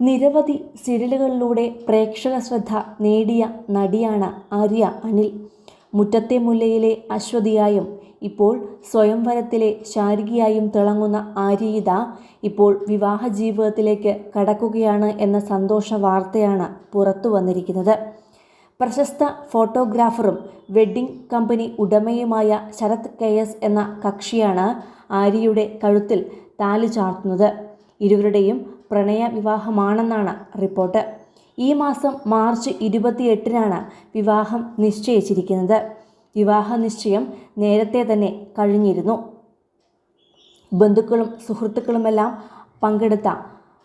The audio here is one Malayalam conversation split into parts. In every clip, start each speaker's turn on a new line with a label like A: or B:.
A: നിരവധി സീരിയലുകളിലൂടെ പ്രേക്ഷക ശ്രദ്ധ നേടിയ നടിയാണ് ആര്യ അനിൽ. മുറ്റത്തെ മുല്ലയിലെ അശ്വതിയായും ഇപ്പോൾ സ്വയംവരത്തിലെ ശാരികയായും തിളങ്ങുന്ന ആര്യയിത ഇപ്പോൾ വിവാഹ ജീവിതത്തിലേക്ക് കടക്കുകയാണ് എന്ന സന്തോഷ വാർത്തയാണ് പുറത്തു വന്നിരിക്കുന്നത്. പ്രശസ്ത ഫോട്ടോഗ്രാഫറും വെഡ്ഡിംഗ് കമ്പനി ഉടമയുമായ ശരത് കെ എസ് എന്ന കക്ഷിയാണ് ആര്യയുടെ കഴുത്തിൽ താലി ചാർത്തുന്നത്. ഇരുവരുടെയും പ്രണയ വിവാഹമാണെന്നാണ് റിപ്പോർട്ട്. ഈ മാസം മാർച്ച് ഇരുപത്തിയെട്ടിനാണ് വിവാഹം നിശ്ചയിച്ചിരിക്കുന്നത്. വിവാഹ നിശ്ചയം നേരത്തെ തന്നെ കഴിഞ്ഞിരുന്നു. ബന്ധുക്കളും സുഹൃത്തുക്കളുമെല്ലാം പങ്കെടുത്ത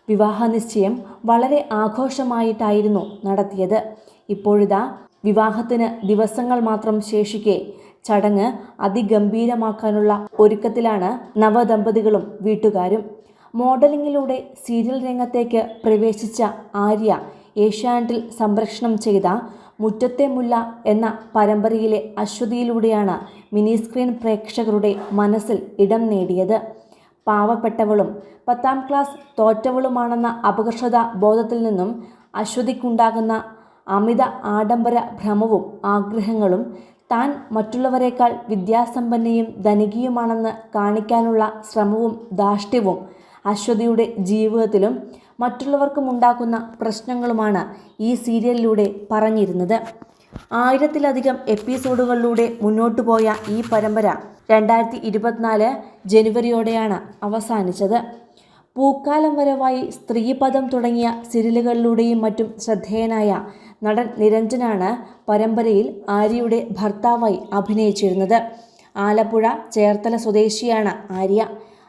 A: വിവാഹ നിശ്ചയം വളരെ ആഘോഷമായിട്ടായിരുന്നു നടത്തിയത്. ഇപ്പോഴിതാ വിവാഹത്തിന് ദിവസങ്ങൾ മാത്രം ശേഷിക്കെ ചടങ്ങ് അതിഗംഭീരമാക്കാനുള്ള ഒരുക്കത്തിലാണ് നവദമ്പതികളും വീട്ടുകാരും. മോഡലിംഗിലൂടെ സീരിയൽ രംഗത്തേക്ക് പ്രവേശിച്ച ആര്യ ഏഷ്യാനെറ്റിൽ സംപ്രേഷണം ചെയ്ത മുറ്റത്തെ മുല്ല എന്ന പരമ്പരയിലെ അശ്വതിയിലൂടെയാണ് മിനി സ്ക്രീൻ പ്രേക്ഷകരുടെ മനസ്സിൽ ഇടം നേടിയത്. പാവപ്പെട്ടവളും പത്താം ക്ലാസ് തോറ്റവളുമാണെന്ന അപകർഷത ബോധത്തിൽ നിന്നും അശ്വതിക്കുണ്ടാകുന്ന അമിത ആഡംബര ഭ്രമവും ആഗ്രഹങ്ങളും താൻ മറ്റുള്ളവരെക്കാൾ വിദ്യാസമ്പന്നയും ധനികയുമാണെന്ന് കാണിക്കാനുള്ള ശ്രമവും ധാർഷ്ട്യവും അശ്വതിയുടെ ജീവിതത്തിലും മറ്റുള്ളവർക്കും ഉണ്ടാക്കുന്ന പ്രശ്നങ്ങളുമാണ് ഈ സീരിയലിലൂടെ പറഞ്ഞിരുന്നത്. ആയിരത്തിലധികം എപ്പിസോഡുകളിലൂടെ മുന്നോട്ടു പോയ ഈ പരമ്പര രണ്ടായിരത്തി ഇരുപത്തിനാല് ജനുവരിയോടെയാണ് അവസാനിച്ചത്. പൂക്കാലം വരവായി സ്ത്രീപദം തുടങ്ങിയ സീരിയലുകളിലൂടെയും മറ്റും ശ്രദ്ധേയനായ നടൻ നിരഞ്ജനാണ് പരമ്പരയിൽ ആര്യയുടെ ഭർത്താവായി അഭിനയിച്ചിരുന്നത്. ആലപ്പുഴ ചേർത്തല സ്വദേശിയാണ് ആര്യ.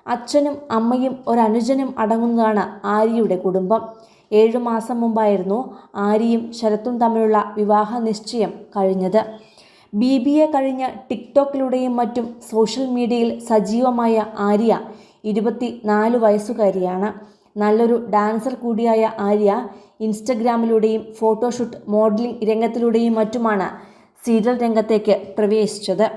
A: അച്ഛനും അമ്മയും ഒരനുജനും അടങ്ങുന്നതാണ് ആര്യയുടെ കുടുംബം. ഏഴു മാസം മുമ്പായിരുന്നു ആര്യയും ശരത്തും തമ്മിലുള്ള വിവാഹ നിശ്ചയം കഴിഞ്ഞത്. ബി ബി എ കഴിഞ്ഞ് ടിക്ടോക്കിലൂടെയും മറ്റും സോഷ്യൽ മീഡിയയിൽ സജീവമായ ആര്യ ഇരുപത്തി നാല് വയസ്സുകാരിയാണ്. നല്ലൊരു ഡാൻസർ കൂടിയായ ആര്യ ഇൻസ്റ്റഗ്രാമിലൂടെയും ഫോട്ടോഷൂട്ട് മോഡലിംഗ് രംഗത്തിലൂടെയും മറ്റുമാണ് സീരിയൽ രംഗത്തേക്ക് പ്രവേശിച്ചത്.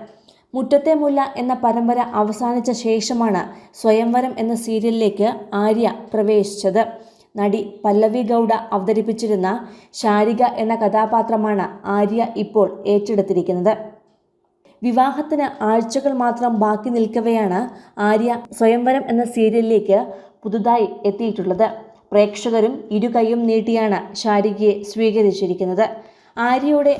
A: മുറ്റത്തെ മുല്ല എന്ന പരമ്പര അവസാനിച്ച ശേഷമാണ് സ്വയംവരം എന്ന സീരിയലിലേക്ക് ആര്യ പ്രവേശിച്ചത്. നടി പല്ലവി ഗൗഡ അവതരിപ്പിച്ചിരുന്ന ശാരിക എന്ന കഥാപാത്രമാണ് ആര്യ ഇപ്പോൾ ഏറ്റെടുത്തിരിക്കുന്നത്. വിവാഹത്തിന് ആഴ്ചകൾ മാത്രം ബാക്കി നിൽക്കവെയാണ് ആര്യ സ്വയംവരം എന്ന സീരിയലിലേക്ക് പുതുതായി എത്തിയിട്ടുള്ളത്. പ്രേക്ഷകരും ഇരു കൈയും നീട്ടിയാണ് ശാരികയെ സ്വീകരിച്ചിരിക്കുന്നത്. ആര്യയുടെ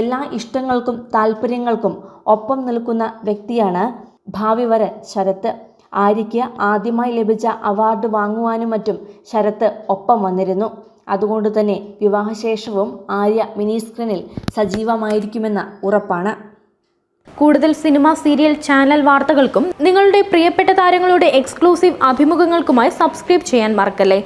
A: എല്ലാ ഇഷ്ടങ്ങൾക്കും താല്പര്യങ്ങൾക്കും ഒപ്പം നിൽക്കുന്ന വ്യക്തിയാണ് ഭാവി വരൻ ശരത്ത്. ആര്യയ്ക്ക് ആദ്യമായി ലഭിച്ച അവാർഡ് വാങ്ങുവാനും മറ്റും ശരത്ത് ഒപ്പം വന്നിരുന്നു. അതുകൊണ്ട് തന്നെ വിവാഹശേഷവും ആര്യ മിനി സ്ക്രീനിൽ സജീവമായിരിക്കുമെന്ന ഉറപ്പാണ്.
B: കൂടുതൽ സിനിമ സീരിയൽ ചാനൽ വാർത്തകൾക്കും നിങ്ങളുടെ പ്രിയപ്പെട്ട താരങ്ങളുടെ എക്സ്ക്ലൂസീവ് അഭിമുഖങ്ങൾക്കുമായി സബ്സ്ക്രൈബ് ചെയ്യാൻ മറക്കല്ലേ?